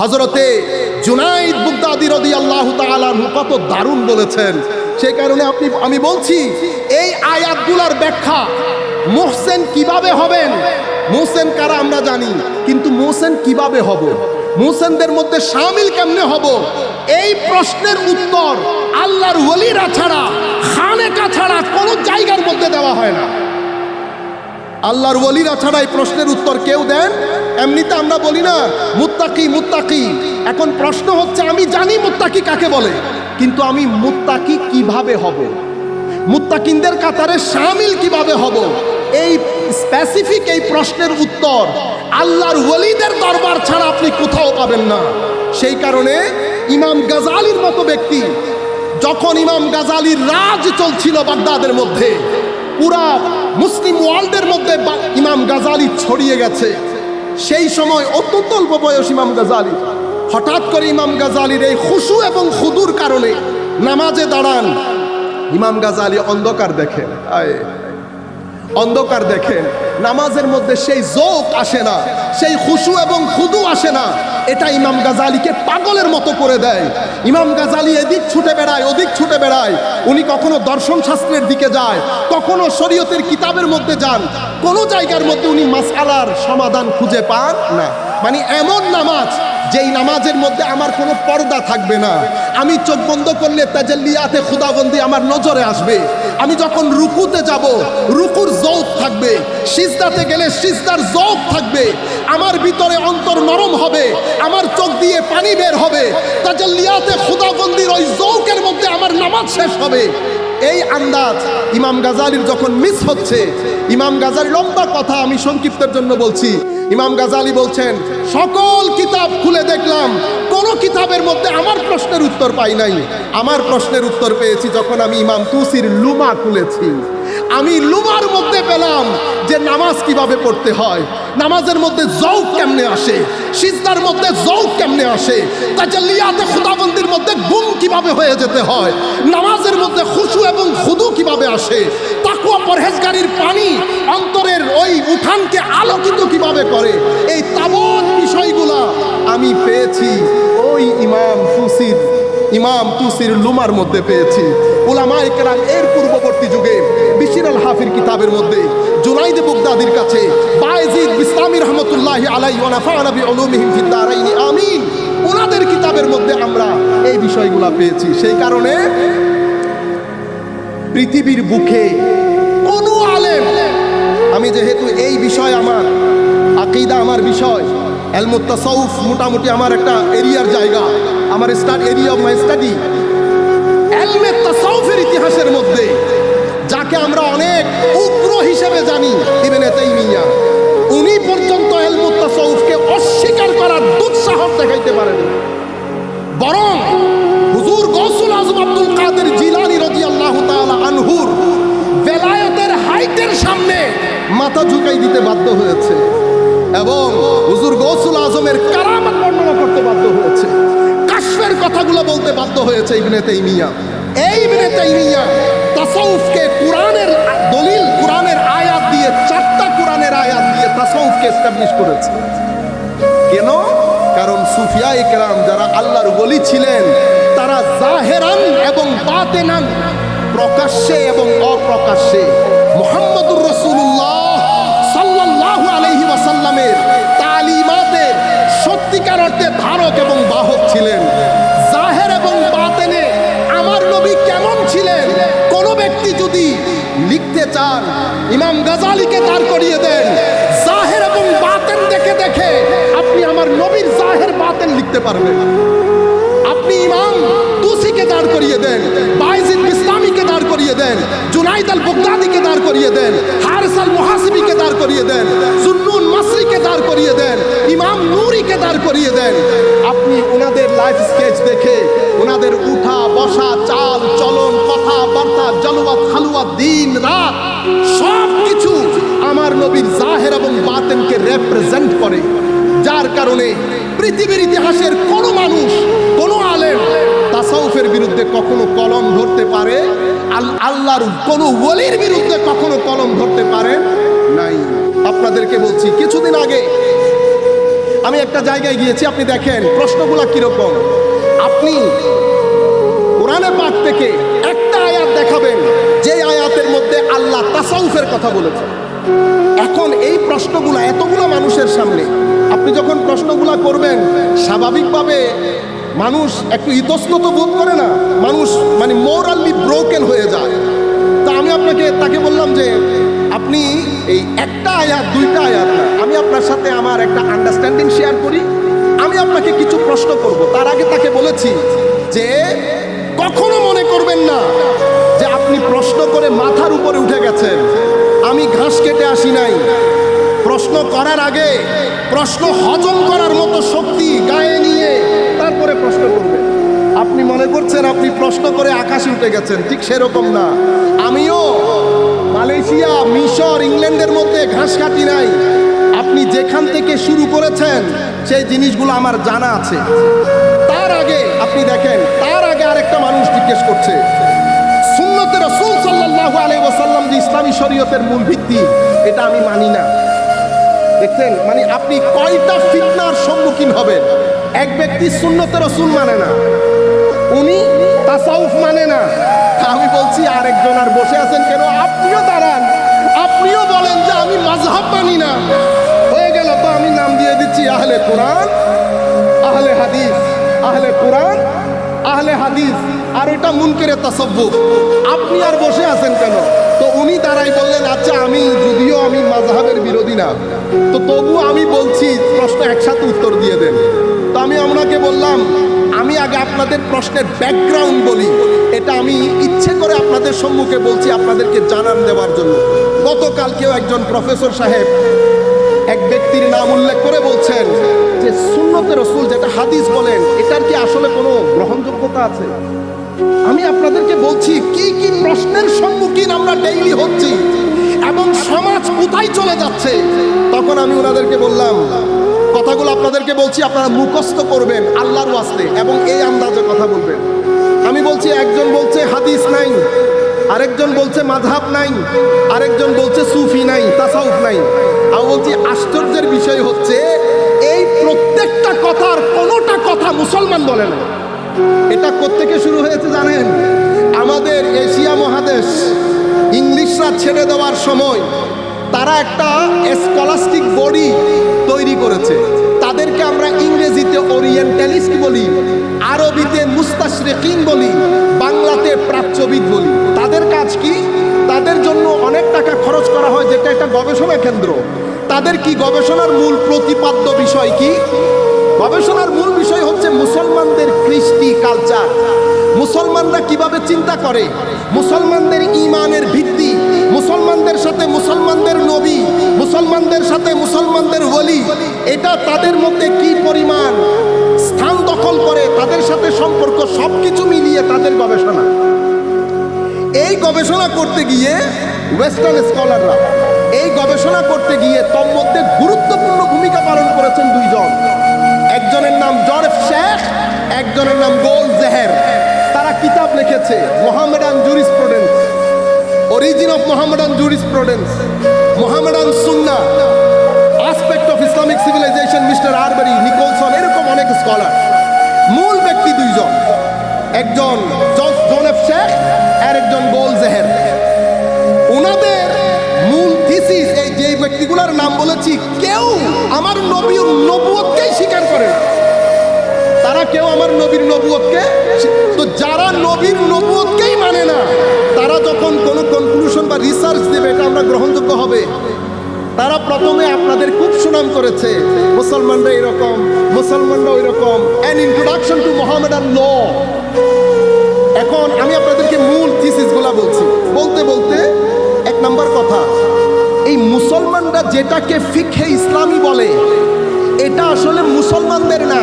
হজরতে জুনাইদ বুগদাদি রদি আল্লাহ তাআলাহু কত দারুণ বলেছেন। সেই কারণে আপনি, আমি বলছি, এই আয়াতগুলার ব্যাখ্যা মোহসেন কীভাবে হবেন? মোহসেন কারা আমরা জানি, কিন্তু মোহসেন কীভাবে হব? মোহসেনদের মধ্যে সামিল কেমনে হব? এই প্রশ্নের উত্তর আল্লাহর ওলিরা ছাড়া খানেকা ছাড়া কোনো জায়গার মধ্যে দেওয়া হয় না। আল্লাহর ওলিরা ছাড়া এই প্রশ্নের উত্তর কেউ দেন এমনিতে আমরা বলি না, মুত্তাকি মুত্তাকি। এখন প্রশ্ন হচ্ছে, আমি জানি মুত্তাকি কাকে বলে, কিন্তু আমি মুত্তাকি কীভাবে হব? মুত্তাকিনদের কাতারে সামিল কীভাবে হব? এই স্পেসিফিক এই প্রশ্নের উত্তর আল্লাহর ওলিদের দরবার ছাড়া আপনি কোথাও পাবেন না। সেই কারণে ইমাম গাজালির মতো ব্যক্তি যখন ইমাম গাজালির রাজ চলছিল বাগদাদের মধ্যে, পুরা মুসলিম ওয়ার্ল্ডের মধ্যে ইমাম গাজালি ছড়িয়ে গেছে। সেই সময় অত্যন্ত অল্প বয়স ইমাম গাজালি। হঠাৎ করে ইমাম গাজালির এই খুশু এবং খুদুর কারণে নামাজে দাঁড়ান। ইমাম গাজালি অন্ধকার দেখেন আয়। অন্ধকার দেখেন, নামাজের মধ্যে সেই জোক আসে না, সেই খুশু এবং খুদু আসে না। এটা ইমাম গাজালিকে পাগলের মতো করে দেয়। ইমাম গাজালি এদিক ছুটে বেড়ায়, ওদিক ছুটে বেড়ায়। উনি কখনো দর্শন শাস্ত্রের দিকে যায়, কখনো শরীয়তের কিতাবের মধ্যে যান। কোনো জায়গার মধ্যে উনি মাসালার সমাধান খুঁজে পান না। মানে এমন নামাজ, যেই নামাজের মধ্যে আমার কোনো পর্দা থাকবে না। আমি চোখ বন্ধ করলে তাজাল্লিয়াতে খুদাবন্দি আমার নজরে আসবে। আমি যখন রুকুতে যাব, রুকুর জৌক থাকবে। সিজদাতে গেলে সিজদার জৌক থাকবে। আমার ভিতরে অন্তর নরম হবে, আমার চোখ দিয়ে পানি বের হবে। তাজাল্লিয়াতে খুদাবন্দির ওই জৌকের মধ্যে আমার নামাজ শেষ হবে। এই আন্দাজ ইমাম গাজালির যখন মিস হচ্ছে, ইমাম গাজালি লম্বা কথা আমি সংক্ষিপ্তের জন্য বলছি। ইমাম গাজালি বলছেন, সকল কিতাব খুলে দেখলাম, কোন কিতাবের মধ্যে আমার প্রশ্নের উত্তর পাই নাই। আমার প্রশ্নের উত্তর পেয়েছি যখন আমি ইমাম তুসির লুমা খুলেছি। আমি লুমার মধ্যে পেলাম যে নামাজ কীভাবে পড়তে হয়, নামাজের মধ্যে জৌক কেমনে আসে, সিজদার মধ্যে জৌক কেমনে আসে, তাজাল্লিয়াতে খুদাবন্দির মধ্যে গুম কীভাবে হয়ে যেতে হয়, নামাজের মধ্যে খুশু এবং খুদু কীভাবে আসে, তাকুয়া পরহেজগারির পানি অন্তরের ওই উঠানকে আলোকিত কীভাবে করে? এই তাবৎ বিষয়গুলা আমি পেয়েছি। ওই ইমাম তুসির ইমাম তুসির লুমার মধ্যে পেয়েছি। উলামায়ে কেরাম এর পূর্ববর্তী যুগে বিশির আল হাফির কিতাবের মধ্যে জুনাইদ বুগদাদির কাছে বিসলামি রহমতুল্লাহি আলাই ওয়া নাফা'না বিউলুমিহিম ফিদ আমিন। ওনাদের কিতাবের মধ্যে আমরা এই বিষয়গুলা পেয়েছি। সেই কারণে পৃথিবীর বুকে কোনো আলেম, আমি যেহেতু এই বিষয় আমার আকিদা আমার বিষয়। এলমুত্তাসাউফ মোটামুটি আমার একটা এরিয়ার জায়গা। আমার start area of my study. এলমে ইতিহাসের মধ্যে, যাকে আমরা অনেক উগ্র হিসেবে জানি, ইবেনে তাইমিয়া। উনি পর্যন্ত এলমুত অস্বীকার করার দুঃসাহস দেখাইতে পারেন। বরং হুজুর গৌসুল আজম আব্দুল কাদের জিলানি রাদিয়াল্লাহু তাআলা আনহুর বেলায়েতের হাইটের সামনে মাথা ঝুঁকাই দিতে বাধ্য হয়েছে। এবং হুজুর গৌসুল আজমের কারামত বর্ণনা করতে বাধ্য হয়েছে। কাশ্মের কথাগুলো বলতে বাধ্য হয়েছে ইবনে তাইমিয়া। এই ইবনে তাইমিয়া তাসাউফকে কোরআনের দলিল, কোরআনের আয়াত দিয়ে, চারটা কোরআনের আয়াত দিয়ে তাসাউফকে এস্টাবলিশ করেছে। কেন? কারণ সুফিয়া ইকরাম যারা আল্লাহর বলি ছিলেন, তারা জাহেরান এবং বাতেনান, প্রকাশ্যে এবং অপ্রকাশ্যে। মোহাম্মদুর রসুল্লাহ সাল্লাল্লাহু আলাইহি ওয়াসাল্লামের তালিমাতের সত্যিকার অর্থে ধারক এবং বাহক ছিলেন। জাহের এবং বাতেনে আমার নবী কেমন ছিলেন? কোন ব্যক্তি যদি লিখতে চান, ইমাম গাজালিকে দাঁড় করিয়ে দেন। জাহের এবং বাতেন দেখে দেখে আপনি আমার নবীর জাহের বাতেন লিখতে পারবেন। আপনি ইমাম তুসিকে দাঁড় করিয়ে দেন, বাইজিদ ইসলামীকে দাঁড় করিয়ে দেন। জুনাইদ আল বুগদাদিকে দাঁড় করিয়ে দেন হারিস আল মুহাসিবিকে দাঁড় করিয়ে দেন, জুন্নুন মাসরিকে দাঁড় করিয়ে দেন, ইমাম নূরিকে দাঁড় করিয়ে দেন। আপনি ওনাদের লাইফ স্কেচ দেখে ওনাদের উঠা, বসা, চাল, চলন কথা বার্তা জলওয়াত খালুয়া দিন, রাত, সব কিছু আমার নবীর জাহের এবং বাতেনকে রেপ্রেজেন্ট করে। যার কারণে পৃথিবীর ইতিহাসের কোনো মানুষ, কোনো আলেম তাসাউফের বিরুদ্ধে কখনো আল্লাহর কোনো ওলির বিরুদ্ধে কখনো কলম ধরতে পারে নাই। আপনাদেরকে বলছি, কিছুদিন আগে আমি একটা জায়গায় গিয়েছি, আপনি দেখেন, প্রশ্নগুলা কীরকম? আপনি কোরআনে পাক থেকে একটা আয়াত দেখাবেন যে আয়াতের মধ্যে আল্লাহ তাসাউফের কথা বলেছে এখন এই প্রশ্নগুলো এতগুলো মানুষের সামনে, আপনি যখন প্রশ্নগুলা করবেন, স্বাভাবিকভাবে মানুষ একটু ইতস্তত বোধ করে না, মানুষ মানে মোরালি ব্রোকেন হয়ে যায়। আমি আপনাকে তাকে বললাম যে, আপনি এই একটা আয়াত, দুইটা আয়াত না, আমি আপনার সাথে আমার একটা আন্ডারস্ট্যান্ডিং শেয়ার করি। আমি আপনাকে কিছু প্রশ্ন করব। তার আগে তাকে বলেছি যে, কখনো মনে করবেন না যে আপনি প্রশ্ন করে মাথার উপরে উঠে গেছেন। আমি ঘাস কেটে আসি নাই। প্রশ্ন করার আগে, প্রশ্ন হজম করার মতো শক্তি গায়ে নিয়ে তারপরে প্রশ্ন করবেন। আপনি মনে করছেন আপনি প্রশ্ন করে আকাশে উঠে গেছেন? ঠিক সেরকম না। আমিও মালয়েশিয়া, মিশর, ইংল্যান্ডের মধ্যে ঘাস কাটি নাই। আপনি যেখান থেকে শুরু করেছেন, সেই জিনিসগুলো আমার জানা আছে। তার আগে আপনি দেখেন, তার আগে আরেকটা মানুষ জিজ্ঞেস করছে, সুন্নতে রসুল সাল্লাল্লাহু আলাইহি ওয়াসাল্লাম যে ইসলামী শরীয়তের মূল ভিত্তি, এটা আমি মানি না। দেখছেন? মানে আপনি কয়টা ফিতনার সম্মুখীন হবেন? এক ব্যক্তি সুন্নতে রসুল মানে না। উনি তাসাউফ মানে না। আমি বলছি, আরেকজন আর বসে আছেন কেন? আপনিও দাঁড়ান। আপনিও বলেন যে আমি মাযহাব মানি না। হয়ে গেল তো, আমি নাম দিয়ে দিচ্ছি আহলে কোরআন, আহলে হাদিস, আহলে কোরআন, আহলে হাদিস। আর ওটা মুনকেরে তাসাব্বুফ আপনি আর বসে আছেন কেন? তো উনি দাঁড়াই বললেন আচ্ছা আমি, যদিও আমি মাযহাবের বিরোধী না, তো তবু আমি বলছি, প্রশ্ন একসাথে উত্তর দিয়ে দেন। আমি আপনাকে বললাম, আমি আগে আপনাদের প্রশ্নের ব্যাকগ্রাউন্ড বলি। এটা আমি ইচ্ছে করে আপনাদের সম্মুখে বলছি আপনাদেরকে জানান দেওয়ার জন্য। গতকালকেও একজন প্রফেসর সাহেব এক ব্যক্তির নাম উল্লেখ করে বলছেন যে, সুন্নতে রসুল যেটা হাদিস বলেন, এটার কি আসলে কোনো গ্রহণযোগ্যতা আছে? আমি আপনাদেরকে বলছি, কি কি প্রশ্নের সম্মুখীন আমরা ডেইলি হচ্ছি এবং সমাজ কোথায় চলে যাচ্ছে? তখন আমি ওনাদেরকে বললাম কথাগুলো আপনাদেরকে বলছি, আপনারা মুখস্থ করবেন আল্লাহর ওয়াস্তে এবং এই আন্দাজে কথা বলবেন। আমি বলছি, একজন বলছে হাদিস নাই, আরেকজন বলছে মাঝহাব নাই, আরেকজন বলছে সুফি নাই, তাসাউফ নাই। আমি বলছি, আশ্চর্যের বিষয় হচ্ছে, এই প্রত্যেকটা কথার কোনোটা কথা মুসলমান বলে না। এটা কোত্থেকে শুরু হয়েছে জানেন? আমাদের এশিয়া মহাদেশ, ইংলিশরা ছেড়ে দেওয়ার সময় তারা একটা স্কলাস্টিক বডি তৈরি করেছে। তাদেরকে আমরা ইংরেজিতে ওরিয়েন্টালিস্ট বলি, আরবিতে মুস্তাশরিকিন বলি, বাংলাতে প্রাচ্যবিদ বলি। তাদের কাজ কি? তাদের জন্য অনেক টাকা খরচ করা হয়, যেটা একটা গবেষণা কেন্দ্র। তাদের কি গবেষণার মূল প্রতিপাদ্য বিষয় কি? গবেষণার মূল বিষয় হচ্ছে মুসলমানদের কৃষ্টি কালচার মুসলমানরা কীভাবে চিন্তা করে? মুসলমানদের ইমানের ভিত্তি মুসলমানদের সাথে মুসলমানদের নবী, মুসলমানদের সাথে মুসলমানদের ওলি, এটা তাদের মধ্যে কি পরিমাণ স্থান দখল করে, তাদের সাথে সম্পর্ক সবকিছু মিলিয়ে তাদের গবেষণা। এই গবেষণা করতে গিয়ে ওয়েস্টার্ন স্কলাররা এই গবেষণা করতে গিয়ে তন্মধ্যে গুরুত্বপূর্ণ ভূমিকা পালন করেছেন দুইজন। একজনের নাম জরেফ শেখ, একজনের নাম গোল জেহের। তারা কিতাব লিখেছে, Mohammedan jurisprudence origin of Mohammedan jurisprudence Mohammedan Sunnah aspect of Islamic civilization mister Arberry Nicholson এরকম অনেক স্কলার মূল ব্যক্তি দুইজন। একজন জোনেফ শেখ আর একজন গোল জেহের ওনাদের মূল থিসিস এই যে ব্যক্তিগুলোর নাম বলেছি, কেউ আমার নবীর নবুয়তকেই স্বীকার করে। তারা কেউ আমার নবীর নবুয়তকে তো যারা নবীর গ্রহণযোগ্য হবে, তারা প্রথমে আপনাদের খুব সুনাম করেছে। মুসলমানরা এরকম, মুসলমানরা ওই রকম an introduction to Mohammedan law এখন আমি আপনাদেরকে মূল থিসিসগুলা বলছি। বলতে বলতে এক নাম্বার কথা, এই মুসলমানরা যেটাকে ফিখে ইসলামী বলে, এটা আসলে মুসলমানদের না।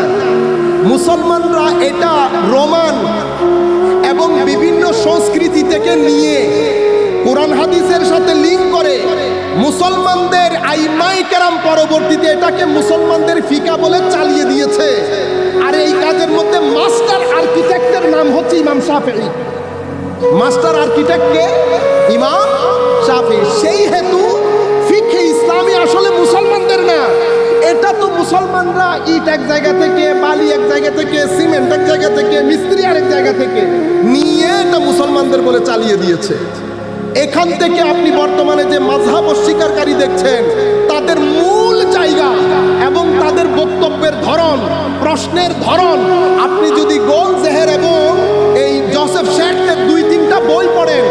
মুসলমানরা এটা রোমান এবং বিভিন্ন সংস্কৃতি থেকে নিয়ে কোরআন হাদিসের সাথে লিঙ্ক করে। মুসলমানদের আইমাই কেরাম পরবর্তীতে এটাকে মুসলমানদের ফিকা বলে চালিয়ে দিয়েছে। আর এই কাজের মধ্যে মাস্টার আর্কিটেক্টের নাম হচ্ছে ইমাম শাফেঈ। মাস্টার আর্কিটেক্টকে ইমাম শাফি সেই হেতু ফিখে ইসলামী আসলে মুসলমানদের না। এটা তো মুসলমানরা ইট এক জায়গা থেকে, বালি এক জায়গা থেকে, সিমেন্ট এক জায়গা থেকে, মিস্ত্রি আরেক জায়গা থেকে নিয়ে এটা মুসলমানদের বলে চালিয়ে দিয়েছে। এখান থেকে আপনি বর্তমানে যে মাঝহাব অস্বীকারী দেখছেন, তাদের মূল জায়গা এবং তাদের বক্তব্যের ধরন, প্রশ্নের ধরন, আপনি যদি গোল জেহের এবং এই জোসেফ শেখের দুই তিনটা বই পড়েন,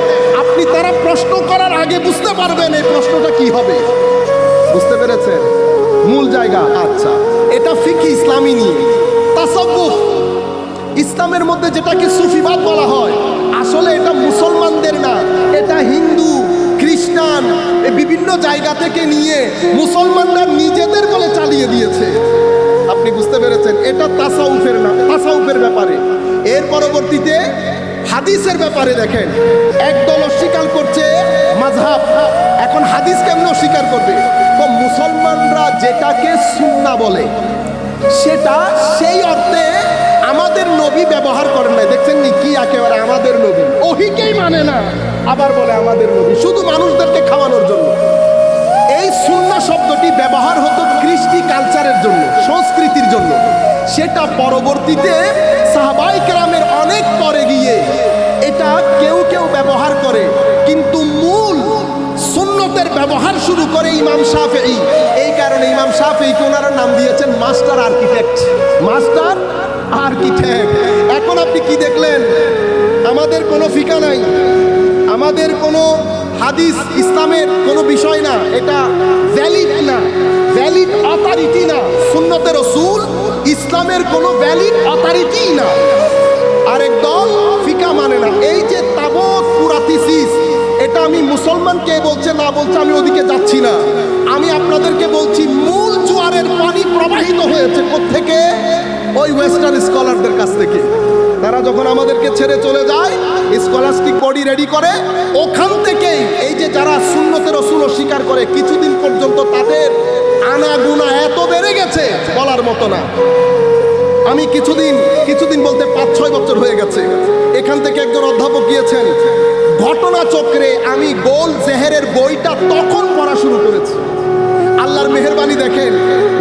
আপনি তারা প্রশ্ন করার আগে বুঝতে পারবেন এই প্রশ্নটা কি হবে। বুঝতে পেরেছেন? মূল জায়গা আচ্ছা। এটা ফিকি ইসলামী নিয়ে। তাসাব্বুফ ইসলামের মধ্যে যেটাকে সুফিবাদ বলা হয় আসলে এটা মুসলমানদের না, এটা হিন্দু, খ্রিস্টান বিভিন্ন জায়গা থেকে নিয়ে মুসলমানরা নিজেদের বলে চালিয়ে দিয়েছে। আপনি বুঝতে পেরেছেন? এটা তাসাউফের না, তাসাউফের ব্যাপারে। এর পরবর্তীতে হাদিসের ব্যাপারে দেখেন। একদল অস্বীকার করছে মাঝহাব এখন হাদিস কেমন অস্বীকার করবে? তো মুসলমানরা যেটাকে সুন্না বলে, সেটা সেই অর্থে আমাদের নবী ব্যবহার করেন নাই। দেখছেন নি কি একেবারে আমাদের নবী? ওহিকেই মানে না, আবার বলে আমাদের নবী। শুধু মানুষদেরকে খাওয়ানোর জন্য। এই সুন্না শব্দটি ব্যবহার হতো কৃষ্টি কালচারের জন্য, সংস্কৃতির জন্য। সেটা পরবর্তীতে সাহাবাই কেরামের অনেক পরে গিয়ে এটা কেউ কেউ ব্যবহার করে। কিন্তু মূল সুন্নতের ব্যবহার শুরু করে ইমাম শাফেই এই কারণে ইমাম শাফেইকে ওনারা নাম দিয়েছেন মাস্টার আর্কিটেক্ট। আর্কিটেক্ট এখন আপনি কি দেখলেন? আমাদের কোনো ফিকা নাই। আমাদের কোনো হাদিস, ইসলামের কোনো বিষয় না। এটা ভ্যালিড না। ভ্যালিড অথরিটি না। সুন্নতের রসুল ইসলামের কোনো ভ্যালিড অথরিটি না। আরেক দল ফিকা মানে না। এই যে তাবৎ পুরাতিসিস, এটা আমি মুসলমান কে বলছে না বলছে আমি ওদিকে যাচ্ছি না। আমি আপনাদেরকে বলছি, মূল জোয়ারের পানি প্রবাহিত হয়েছে থেকে ওই ওয়েস্টার্ন স্কলারদের কাছ থেকে। তারা যখন আমাদেরকে ছেড়ে চলে যায় স্কলাস্টিক বডি রেডি করে? ওখান থেকেই এই যে যারা শূন্যতের রসুল স্বীকার করে, কিছুদিন পর্যন্ত তাদের আনাগুনা এত বেড়ে গেছে বলার মতো না। আমি কিছুদিন কিছুদিন বলতে পাঁচ, ছয় বছর হয়ে গেছে। এখান থেকে একজন অধ্যাপক গিয়েছেন ঘটনা চক্রে আমি গোল জেহেরের বইটা তখন পড়া শুরু করেছি। মেহরবানি দেখেন।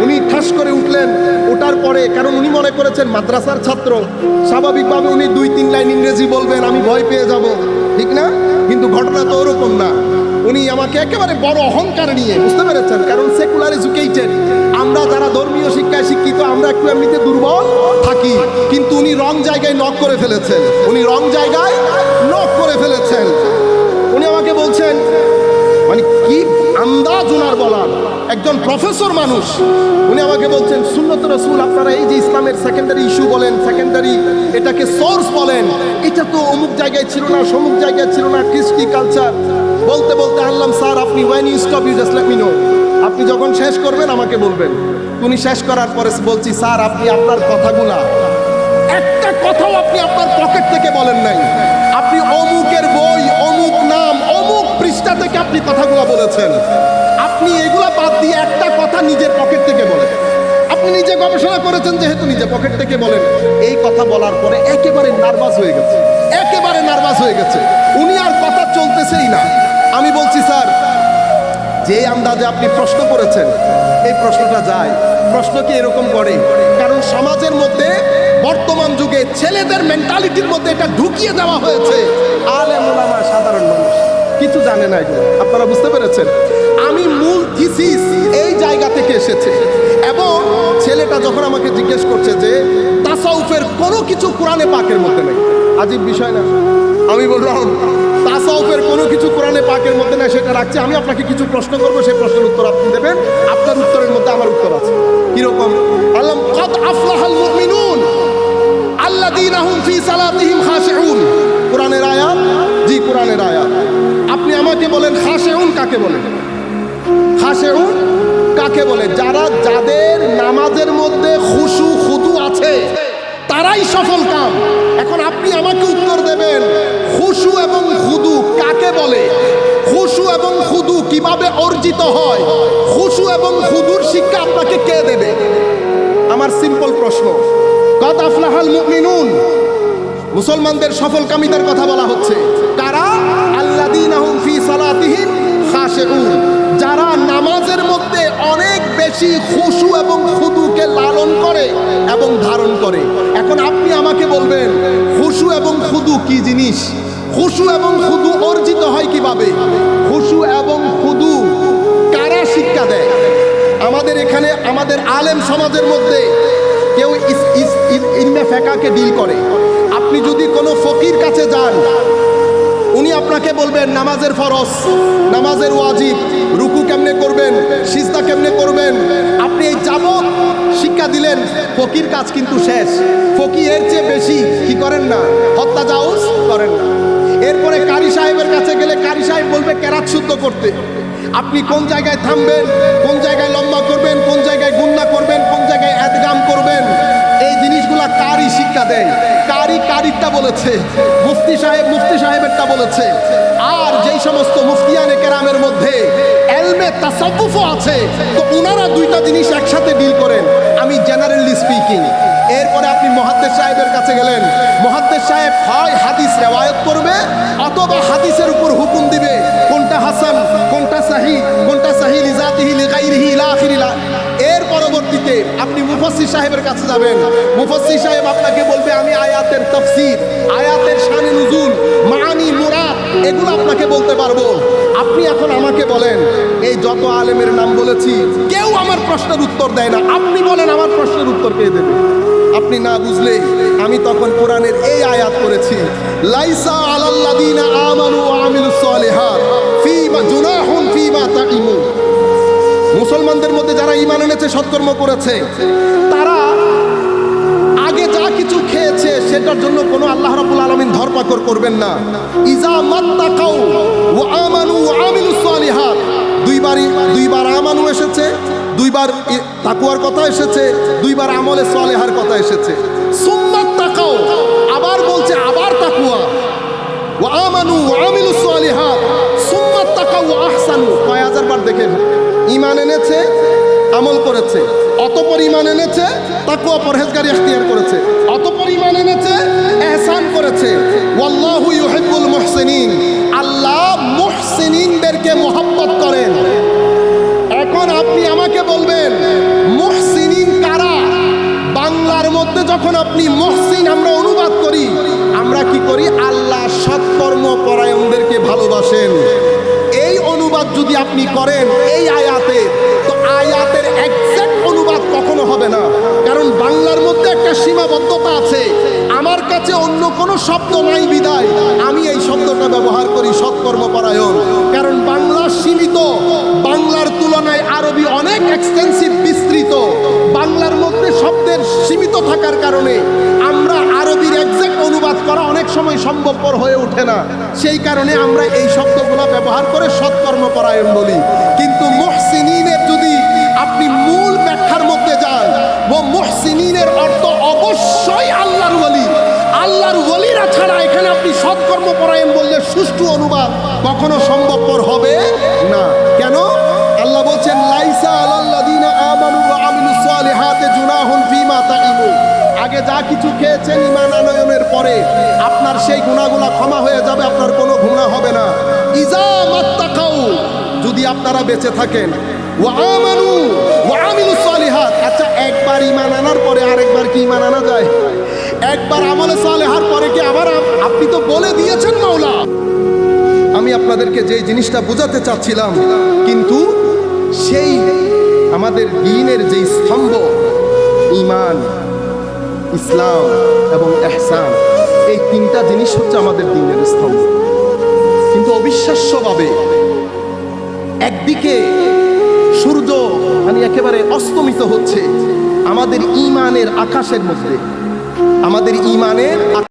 উনি ঠাস করে উঠলেন, ওঠার পরে, কারণ উনি মনে করেছেন মাদ্রাসার ছাত্র, স্বাভাবিকভাবে উনি দুই, তিন লাইন ইংরেজি বলবেন, আমি ভয় পেয়ে যাব। ঠিক না? কিন্তু ঘটনা তো ওরকম না। উনি আমাকে একেবারে বড় অহংকার নিয়ে, বুঝতে পেরেছেন? কারণ সেকুলার এডুকেটেড আমরা যারা ধর্মীয় শিক্ষায় শিক্ষিত, আমরা একটু এমনিতে দুর্বল থাকি। কিন্তু উনি রং জায়গায় নক করে ফেলেছেন। উনি রং জায়গায় নক করে ফেলেছেন। উনি আমাকে বলছেন মানে কি আন্দাজ ওনার বলার? একজন প্রফেসর মানুষ, উনি আমাকে বলছেন, সুন্নত রসুল, আপনারা এই যে ইসলামের সেকেন্ডারি ইস্যু বলেন সেকেন্ডারি এটাকে সোর্স বলেন, এটা তো অমুক জায়গায় ছিল না, সমুক জায়গায় ছিল না, কৃষ্টি কালচার বলতে বলতে আনলাম, স্যার, আপনি when you stop you just me no আপনি যখন শেষ করবেন, আমাকে বলবেন। উনি শেষ করার পরে বলছি, স্যার, আপনি আপনার কথাগুলা, একটা কথাও আপনি আপনার পকেট থেকে বলেন নাই। আপনি অমুকের বই, অমুক নাম, অমুক পৃষ্ঠা থেকে আপনি কথাগুলো বলেছেন। আপনি এগুলা বাদ দিয়ে একটা কথা নিজের পকেট থেকে বলেন। আপনি নিজে গবেষণা করেছেন যেহেতু নিজে পকেট থেকে বলেন। এই কথা বলার পরে একেবারে নার্ভাস হয়ে গেছে। একেবারে নার্ভাস হয়ে গেছে। উনি আর কথা চলতেছেই না। আমি বলছি, স্যার, যে আন্দাজে আপনি প্রশ্ন করেছেন, এই প্রশ্নটা যায়। প্রশ্ন কি এরকম করে? কারণ সমাজের মধ্যে বর্তমান যুগে ছেলেদের মেন্টালিটির মধ্যে এটা ঢুকিয়ে দেওয়া হয়েছে। আলে মোলামা সাধারণ মানুষ। জানে না এগুলো আপনারা বুঝতে পেরেছেন? আমি মূল থিসিস এই জায়গা থেকে এসেছে। এবং ছেলেটা যখন আমাকে জিজ্ঞেস করছে যে, তাসাউফের কোনো কিছু কোরআনে পাকের মধ্যে নেই? আজীব বিষয় না। আমি বললাম, তাসাউফের কোনো কিছু কোরআনে পাকের মধ্যে নেই, সেটা রাখছি। আমি আপনাকে কিছু প্রশ্ন করব, সেই প্রশ্নের উত্তর আপনি দেবেন। আপনার উত্তরের মধ্যে আমার উত্তর আছে। কীরকম? আল্লাহ কদ আফলাহাল মুমিনুন আল্লাযীনা হুম ফি সালাতিহিম খাশিউন। কোরআনের আয়াত? জি, কোরআনের আয়াত। আপনি আমাকে বলেন, খাশিউন কাকে বলেন খাশিউন কাকে বলে? যারা, যাদের নামাজের মধ্যে খুশু খুদু আছে, তারাই সফল কাম। এখন আপনি আমাকে উত্তর দেবেন, খুশু এবং খুদু কাকে বলে? খুশু এবং খুদু কীভাবে অর্জিত হয়? খুশু এবং খুদুর শিক্ষা আপনাকে কে দেবে? আমার সিম্পল প্রশ্ন। কত আফলাহাল মুমিনুন? মুসলমানদের সফল কামিতার কথা বলা হচ্ছে। কারা আল্লাযীনা হুম ফি যারা নামাজের মধ্যে অনেক বেশি খুশু এবং খুদুকে লালন করে এবং ধারণ করে। এখন আপনি আমাকে বলবেন, খুশু এবং খুদু কি জিনিস? খুশু এবং খুদু অর্জিত হয় কীভাবে? খুশু এবং খুদু কারা শিক্ষা দেয়? আমাদের এখানে, আমাদের আলেম সমাজের মধ্যে কেউ ইলমে ফেকাকে ডিল করে। আপনি যদি কোনো ফকির কাছে যান, উনি আপনাকে বলবেন, নামাজের ফরজ, নামাজের ওয়াজিব, রুকু কেমনে করবেন, সিজদা কেমনে করবেন? আপনি এই যাবত শিক্ষা দিলেন, ফকির কাজ কিন্তু শেষ। ফকি এর চেয়ে বেশি কি করেন না? হত্যা জাউজ করেন না। এরপরে কারি সাহেবের কাছে গেলে কারি সাহেব বলবে, কেরাত শুদ্ধ করতে। আপনি কোন জায়গায় থামবেন বলেছে, আর যেই সমস্ত মুফতিয়ানে কেরামের মধ্যে এলমে তাসাব্বুফও আছে, তো ওনারা দুইটা জিনিস একসাথে ডিল করেন। আমি জেনারেলি স্পিকিং এরপরে আপনি মহাদ্দেশ সাহেবের কাছে গেলেন। মহাদ্দেশ সাহেব হয় হাদিস রেওয়ায়ত করবে, অথবা হাদিসের উপর হুকুম দিবে, কোনটা হাসান, কোনটা সাহি কোনটা সাহি লিজাতিহি লিগাইরিহি ইলা আখিরিলা এর পরবর্তীতে আপনি মুফাসসির সাহেবের কাছে যাবেন। মুফাসসির সাহেব আপনাকে বলবে, আমি আয়াতের তাফসীর, আয়াতের শানে নুজুল মানি এগুলো আপনাকে বলতে পারব। আপনি এখন আমাকে বলেন, এই যত আলেমের নাম বলেছি, কেউ আমার প্রশ্নের উত্তর দেয় না। আপনি বলেন, আমার প্রশ্নের উত্তর পেয়ে দেবে? আপনি না বুঝলে আমি তখন কোরআনের এই আয়াত করেছি লাইসা আলাল্লাযিনা আমানু আমিলুস সালিহাত ফীমা জুনাহুন ফীমা তাইমুন মুসলমানদের মধ্যে যারা ইমান এনেছে, সৎকর্ম করেছে, তারা কিছু খেয়েছে, সেটার জন্য কোনো আল্লাহ রাব্বুল আলামিন ধরপাকড় করবেন না। ইজা মাত্তাকাউ ওয়া আমানু ওয়া আমিলুস সালিহাত। দুইবারই, দুইবার আমানু এসেছে, দুইবার তাকুয়ার কথা এসেছে, দুইবার আমলে সালেহার কথা এসেছে। সুম্মাত তাকাও আবার বলছে আবার তাকুয়া। ও আমানু ওয়া আমিলুস সালিহাত। সুম্মাত তাকাও আহসানু। কয় হাজার বার দেখে ইমান এনেছে, আমল করেছে। অতপর ইমান এনেছে তাকুয়া পরহেজগারি এখতিয়ার করেছে। অতপর ইমান এনেছে, এহসান করেছে। ওয়াল্লাহু ইউহিব্বুল মুহসিনিন। আল্লাহ মুহসিনিনদেরকে মোহাব্বত করেন। এখন আপনি আমাকে বলবেন, মুহসিনিন কারা? বাংলার মধ্যে যখন আপনি মহসিন, আমরা অনুবাদ করি যদি আপনি করেন এই আয়াতে, তো আয়াতের একজ্যাক্ট অনুবাদ কখনো হবে না। কারণ বাংলার মধ্যে একটা সীমাবদ্ধতা আছে। আমার কাছে অন্য কোনো শব্দ নাই বিদায়। আমি এই শব্দটা ব্যবহার করি সৎকর্মপরায়ণ। কারণ বাংলা সীমিত। বাংলার তুলনায় আরবি অনেক এক্সটেন্সিভ বিস্তৃত। বাংলার মধ্যে শব্দের সীমিত থাকার কারণে আমরা আরবির একজ্যাক্ট করা অনেক সময় সম্ভবপর হয়ে ওঠে না। সেই কারণে আমরা এই শব্দগুলো ব্যবহার করে সৎকর্মপরায়ণ বলি। কিন্তু মুহসিনিনের যদি আপনি মূল ব্যাখ্যার মধ্যে যান, ও মুহসিনিনের অর্থ অবশ্যই আল্লাহর ওলি। আল্লাহর ওলিরা ছাড়া এখানে আপনি সৎকর্মপরায়ণ বললে সুষ্ঠু অনুবাদ কখনো সম্ভবপর হবে না। কেন? আল্লাহ বলছেন, লাইসা আলাল্লাযিনা আগে যা কিছু খেয়েছেন ইমান আনয়নের পরে, আপনার সেই গুণাগুলা ক্ষমা হয়ে যাবে, আপনার কোনো গুণা হবে না। ইজা মাত্তাকাউ, যদি আপনারা বেঁচে থাকেন। ওয়া আমানু সালিহাত। আচ্ছা একবার ইমান আনার পরে আরেকবার কি ইমান আনা যায়? একবার আমলে সালেহার পরে কি আবার আপনি তো বলে দিয়েছেন মাওলা। আমি আপনাদেরকে যে জিনিসটা বোঝাতে চাচ্ছিলাম, কিন্তু সেই আমাদের দিনের যেই স্তম্ভ ইমান ইসলাম এবং এহসান এই তিনটা জিনিস হচ্ছে আমাদের দিনের স্তম্ভ। কিন্তু অবিশ্বাস্যভাবে একদিকে সূর্য মানে একেবারে অস্তমিত হচ্ছে আমাদের ইমানের আকাশের মধ্যে। আমাদের ইমানের